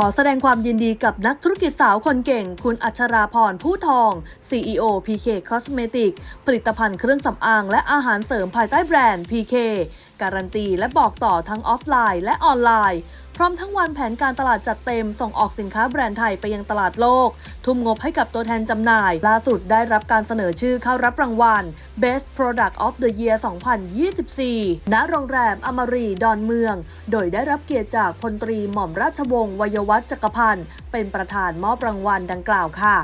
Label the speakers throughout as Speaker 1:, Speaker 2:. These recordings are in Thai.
Speaker 1: ขอแสดงความยินดีกับนักธุรกิจสาวคนเก่ง คุณอัชราพรผู้ทอง CEO PK Cosmetic ผลิตภัณฑ์เครื่องสำอางและอาหารเสริมภายใต้แบรนด์ PK การันตีและบอกต่อทั้งออฟไลน์และออนไลน์ พร้อมทั้งวันแผนการตลาดจัดเต็มส่งออกสินค้าแบรนด์ไทยไปยังตลาดโลก ทุ่มงบให้กับตัวแทนจำหน่าย ล่าสุดได้รับการเสนอชื่อเข้ารับรางวัล Best Product of the Year 2024 ณ โรงแรมอมรีดอนเมือง โดยได้รับเกียรติจากพลตรีหม่อมราชวงศ์วัยวัฒน์จักรพันธ์ เป็นประธานมอบรางวัลดังกล่าวค่ะ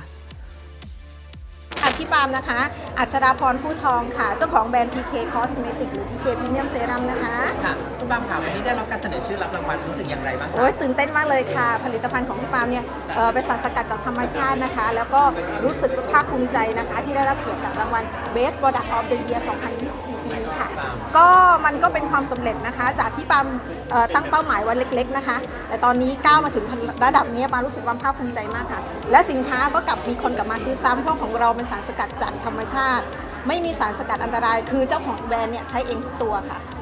Speaker 2: พี่ปาล์มนะคะ อัชราพรผู้ทองค่ะ เจ้าของแบรนด์ PK Cosmetic หรือ PK Premium Serum นะคะ
Speaker 3: ค่ะคุณปาล์มค่ะวันนี้ได้รับการเสนอชื่อรับรางวัลรู้สึกอย่างไรบ้างคะ
Speaker 2: โอ้ยตื่นเต้นมากเลยค่ะ ผลิตภัณฑ์ของพี่ปาล์มเนี่ยเอ่อเป็นสารสกัดจากธรรมชาตินะคะ แล้วก็รู้สึกภาคภูมิใจนะคะ ที่ได้รับเกียรติกับรางวัล Best Product of the Year 2024ปี นี้ค่ะ ก็มันก็เป็นความสำเร็จนะคะ จากที่ปาล์มเอ่อตั้งเป้าหมายไว้เล็ก ๆนะคะ แต่ตอนนี้ก้าวมาถึงระดับนี้ปาล์มรู้สึกว่าภาคภูมิใจมากค่ะ และสินค้าก็กลับมีคนกลับมาซื้อซ้ำเพราะของเราเป็นสารสกัดจากธรรมชาติ ไม่มีสารสกัดอันตราย คือเจ้าของแบรนด์เนี่ยใช้เองทุกตัวค่ะอ่า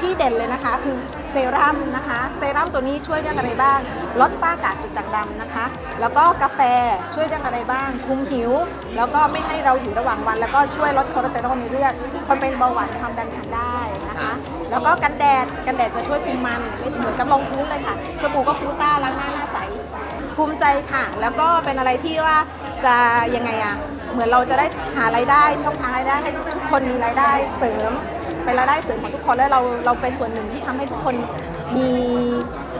Speaker 2: ที่เด่นเลยนะคะคือเซรั่มนะคะ เซรั่มตัวนี้ช่วยเรื่องอะไรบ้าง ลดฝ้ากระจุดด่างดำนะคะ แล้วก็กาแฟช่วยเรื่องอะไรบ้าง คุมหิว แล้วก็ไม่ให้เราหิวระหว่างวัน แล้วก็ช่วยลดคอเลสเตอรอลในเลือด คนเป็นเบาหวานความดันทานได้นะคะ แล้วก็กันแดด กันแดดจะช่วยคุมมันไม่เหมือนกับรองพื้นเลยค่ะ สบู่ก็คูต้าล้างหน้าหน้าใส ภูมิใจค่ะ แล้วก็เป็นอะไรที่ว่าจะยังไงอะเหมือนเราจะได้หารายได้ช่องทางรายได้ให้ทุกคนมีรายได้เสริม เป็นรายได้เสริมของทุกคนและเราเราเป็นส่วนหนึ่งที่ทำให้ทุกคนมี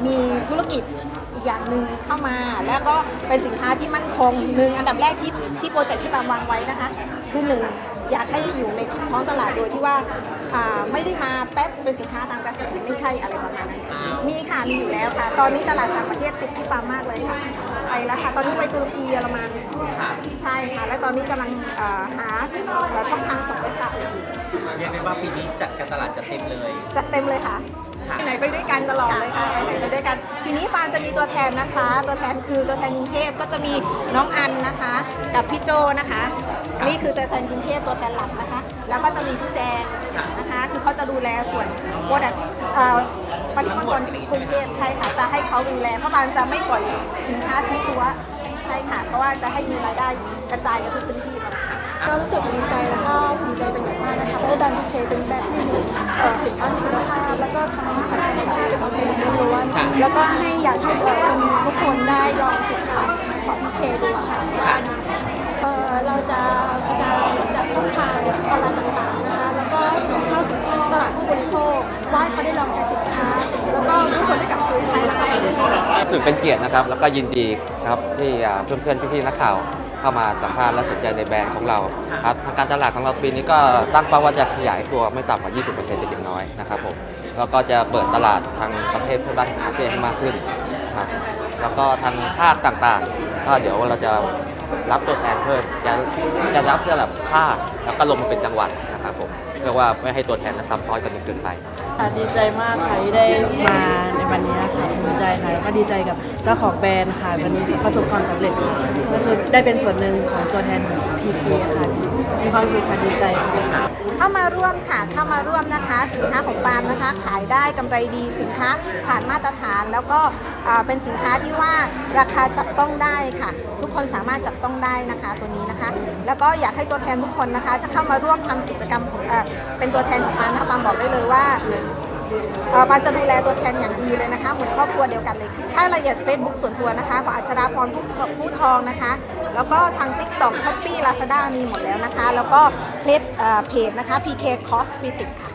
Speaker 2: มีธุรกิจอีกอย่างหนึ่งเข้ามา แล้วก็เป็นสินค้าที่มั่นคงหนึ่งอันดับแรกที่ที่โปรเจกต์ที่ปามวางไว้นะคะ คือหนึ่งอยากให้อยู่ในท้องตลาดโดยที่ว่าไม่ได้มาแป๊บเป็นสินค้าตามกระแสไม่ใช่อะไรประมาณนั้นมีค่ะมีอยู่แล้วค่ะ ตอนนี้ตลาดต่างประเทศติดที่ปามมากเลยค่ะ ไปแล้วค่ะตอนนี้ไปตุรกีเยอรมัน
Speaker 3: ค่ะ
Speaker 2: ใช่ค่ะและตอนนี้กำลังเอ่อหาเอ่อช่องทางส่งไปสับอยู่
Speaker 3: เรียกได้ว่าปีนี้จัดการตลาดจัดเต็มเลย
Speaker 2: จัดเต็มเลยค่ะ
Speaker 3: ค่ะ
Speaker 2: ไหนไปด้วยกันตลอดเลยค่ะไหนไปด้วยกัน ทีนี้ปานจะมีตัวแทนนะคะ ตัวแทนคือตัวแทนกรุงเทพก็จะมีน้องอันนะคะ กับพี่โจนะคะ นี่คือตัวแทนกรุงเทพตัวแทนหลักนะคะ แล้วก็จะมีพี่แจงนะคะ คือเขาจะดูแลส่วนโปรดัก ปริมณฑลกรุงเทพใช่ค่ะจะให้เขาดูแลเพราะปานจะไม่ปล่อยสินค้าที่ตัวใช่ค่ะเพราะว่าจะให้มีรายได้กระจายกันทุกพื้นที่ค่ะ
Speaker 4: ก็รู้สึกดีใจแล้วก็ภูมิใจเป็นอย่างมากนะคะเพราะว่าแบรนด์พีเคเป็นแบรนด์ที่มีเอ่อสินค้ามีคุณภาพแล้วก็ทำจากธรรมชาติเป็นออร์แกนิกล้วน
Speaker 3: ค่ะ
Speaker 4: ๆแล้วก็ให้อยากให้เอ่อคนทุกคนได้ลองสินค้าของพีเคดูค่ะว่าเอ่อเราจะกระจายจากช่องทางออนไลน์ต่าง รู้สึก
Speaker 5: เป็นเกียรตินะครับ แล้วก็ยินดีครับที่อ่าเพื่อนๆพี่ๆนักข่าวเข้ามาสัมภาษณ์และสนใจในแบรนด์ของเราครับทางการตลาดของเราปีนี้ก็ตั้งเป้าว่าจะขยายตัวไม่ต่ำกว่า 20%จะอย่างน้อยนะครับผมแล้วก็จะเปิดตลาดทางประเทศเพื่อนบ้านของอาเซียนให้มากขึ้นครับแล้วก็ทางภาคต่างๆ ก็เดี๋ยวเราจะรับตัวแทนเพิ่มจะจะรับระดับภาคแล้วก็ลงมาเป็นจังหวัดนะ ครับผมเพื่อว่าไม่ให้ตัวแทนนั้นซ้ำซ้อนกันจนเกินไป
Speaker 6: ค่ะดีใจมากค่ะที่ได้มาในวันนี้ค่ะภูมิใจค่ะแล้วก็ดีใจกับเจ้าของแบรนด์ค่ะวันนี้ประสบความสำเร็จค่ะก็คือได้เป็นส่วนหนึ่งของตัวแทนพีเคค่ะมีความสุขค่ะดีใจค่ะ
Speaker 2: เข้ามาร่วมค่ะเข้ามาร่วมนะคะ สินค้าของปาล์มนะคะ ขายได้กำไรดีสินค้าผ่านมาตรฐาน แล้วก็เป็นสินค้าที่ว่าราคาจับต้องได้ค่ะ ทุกคนสามารถจับต้องได้นะคะตัวนี้นะคะ แล้วก็อยากให้ตัวแทนทุกคนนะคะ จะเข้ามาร่วมทำกิจกรรมของเป็นตัวแทนของปาล์มนะคะปาล์มบอกได้เลยว่า ปานจะดูแลตัวแทนอย่างดีเลยนะคะ เหมือนครอบครัวเดียวกันเลยค่ะค่ารายละเอียด Facebook ส่วนตัวนะคะ ของอัชราพรผู้ผู้ทองนะคะ แล้วก็ทาง TikTok Shopee Lazada มีหมดแล้วนะคะ แล้วก็เพจเอ่อเพจนะคะ PK Cosmetic ค่ะ